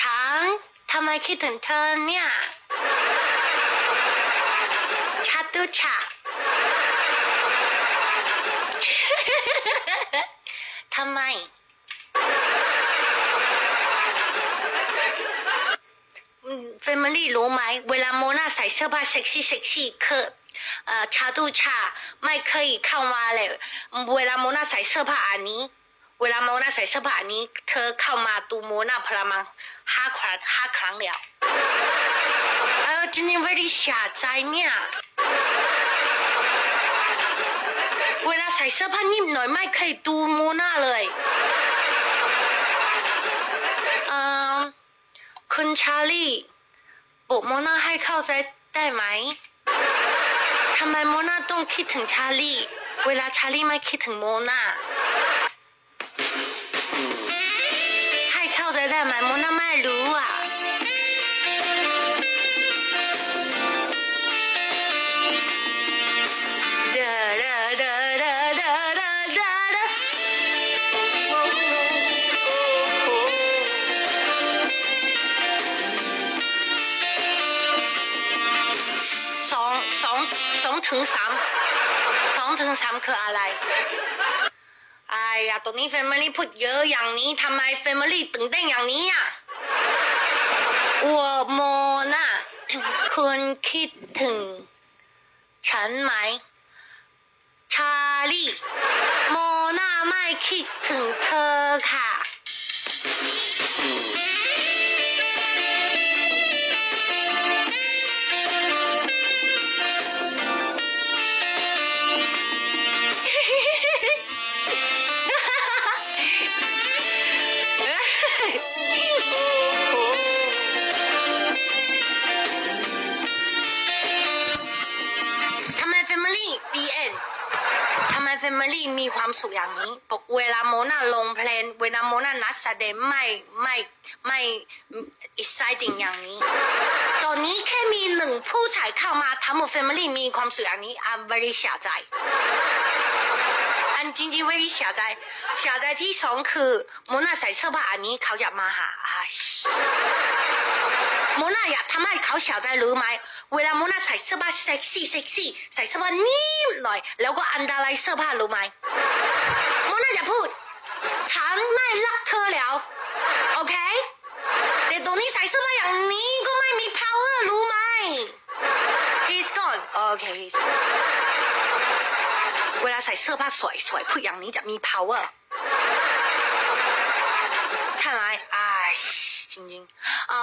ช้างทำไมคิดถึงเธอเนี่ยชาตุชาทำไม เฟมิลี่รู้ไหม เวลาโมนาใส่เสื้อผ้าเซ็กซี่เซ็กซี่คือเอ่อชาตูชาไม่เคยเข้ามาเลย เวลาโมนาใส่เสื้อผ้าอันนี้ เวลาโมนาใส่เสื้อผ้านี้ เธอเข้ามาดูโมนาพละมังห้าครั้งห้าครั้งแล้วเออจริงๆไม่ได้เสียใจเนี่ยเวลาใส่เสื้อผ้านิ่มหน่อยไม่เคยดูโมนาเลยเออคุณชาลีปลุกโมนาให้เข้าใจได้ไหมทำไมโมนาต้องคิดถึงชาลีเวลาชาลีไม่คิดถึงโมนา โมนาไม่รู้อะเดอเดอเดเดเดเดอเดอเดอสองสองสองถึงสามสองถึงสามคืออะไร ไอ้ยาตรงนี้แฟมิลี่พูดเยอะอย่างนี้ทำไม Family ตื่นเต้นอย่างนี้อะ我โมน่ะคุณคิดถึง ฉันไหม ชาลีโมน่าไม่คิดถึงเธอค่ะ ทำไม Family มีความสุขอย่างนี้ปกเวลาโมนาลงเพลงเวลาโมนานัดแสดงไม่ไม่ไม่ exciting อย่างนี้ ตอนนี้แค่มีหนึ่งผู้ชายเข้ามาทั้งหมด Family มีความสุขอย่างนี้ I'm very เสียใจ อันจริงๆ very เสียใจเสียใจที่สองคือโมนาใส่เสื้อผ้าอันนี้เขาอยากมาหาอะโมนาอยากทำให้เขาเสียใจรู้ไหมเวลาโมนาใส่เสื้อผ้าเซ็กซี่เซ็กซี่ใส่เสื้อผ้านิ่มหน่อย แล้วก็อันตรายเสื้อผ้ารู้ไหมโมนาจะพูดฉันไม่รักเธอแล้วโอเคแต่ตรงนี้ใส่เสื้อผ้าอย่างนี้ก็ไม่มี power รู้ไหม he's gone โอเค he's gone วลาใส่เสื้อผ้าสวยสยผู้อย่งนี้จะมี power ใช่ไหมอ้าจริงๆอ่